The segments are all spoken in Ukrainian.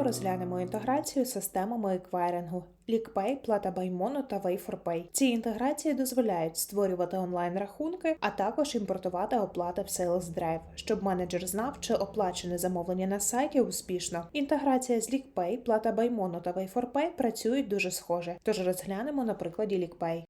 розглянемо інтеграцію з системами еквайрингу LeakPay, PlataBuyMono та Way4Pay. Ці інтеграції дозволяють створювати онлайн-рахунки, а також імпортувати оплати в Sales Drive, щоб менеджер знав, чи оплачене замовлення на сайті успішно. Інтеграція з LeakPay, PlataBuyMono та Way4Pay працюють дуже схоже, тож розглянемо на прикладі LeakPay.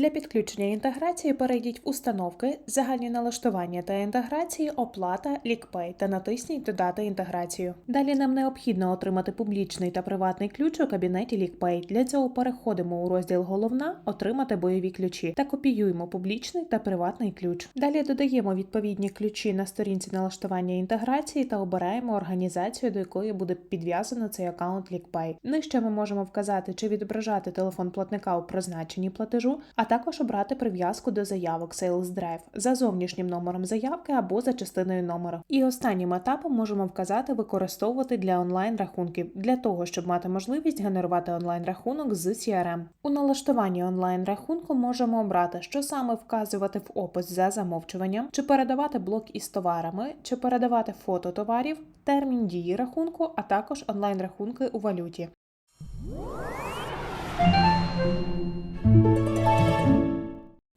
Для підключення інтеграції перейдіть в установки, загальні налаштування та інтеграції, оплата, LeakPay та натисніть Додати інтеграцію. Далі нам необхідно отримати публічний та приватний ключ у кабінеті LeakPay. Для цього переходимо у розділ Головна, отримати бойові ключі та копіюємо публічний та приватний ключ. Далі додаємо відповідні ключі на сторінці налаштування інтеграції та обираємо організацію, до якої буде підв'язано цей аккаунт LeakPay. Нижче ми можемо вказати, чи відображати телефон платника у призначенні платежу, а також обрати прив'язку до заявок Sales Drive за зовнішнім номером заявки або за частиною номеру. І останнім етапом можемо вказати використовувати для онлайн рахунків для того, щоб мати можливість генерувати онлайн рахунок з CRM. У налаштуванні онлайн рахунку можемо обрати, що саме вказувати в опис за замовчуванням, чи передавати блок із товарами, чи передавати фото товарів, термін дії рахунку, а також онлайн рахунки у валюті.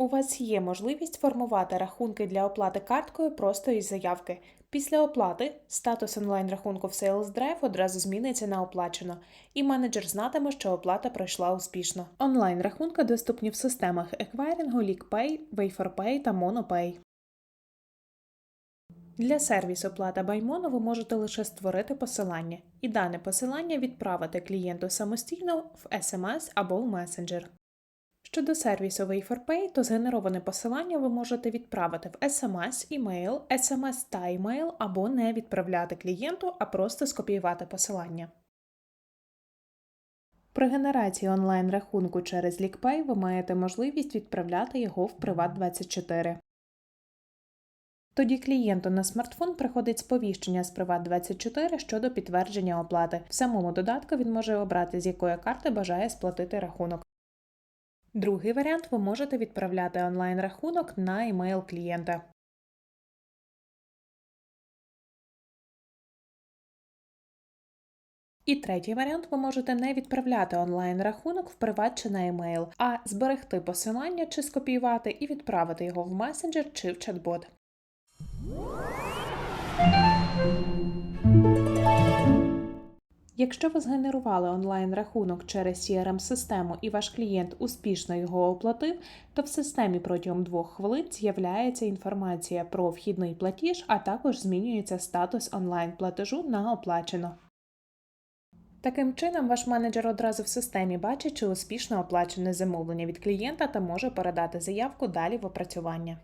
У вас є можливість формувати рахунки для оплати карткою просто із заявки. Після оплати статус онлайн-рахунку в Sales Drive одразу зміниться на оплачено, і менеджер знатиме, що оплата пройшла успішно. Онлайн-рахунки доступні в системах еквайрингу, LeakPay, Way4Pay та MonoPay. Для сервісу Плата Баймоно ви можете лише створити посилання, і дане посилання відправити клієнту самостійно в SMS або в месенджер. Щодо сервісу Way4Pay, то згенероване посилання ви можете відправити в SMS, імейл, SMS та імейл або не відправляти клієнту, а просто скопіювати посилання. При генерації онлайн-рахунку через LeakPay ви маєте можливість відправляти його в Privat24. Тоді клієнту на смартфон приходить сповіщення з Privat24 щодо підтвердження оплати. В самому додатку він може обрати, з якої карти бажає сплатити рахунок. Другий варіант ви можете відправляти онлайн-рахунок на емейл клієнта. І третій варіант ви можете не відправляти онлайн-рахунок в приват чи на емейл, а зберегти посилання чи скопіювати і відправити його в месенджер чи в чат-бот. Якщо ви згенерували онлайн-рахунок через CRM-систему і ваш клієнт успішно його оплатив, то в системі протягом двох хвилин з'являється інформація про вхідний платіж, а також змінюється статус онлайн-платежу на оплачено. Таким чином, ваш менеджер одразу в системі бачить, чи успішно оплачене замовлення від клієнта та може передати заявку далі в опрацювання.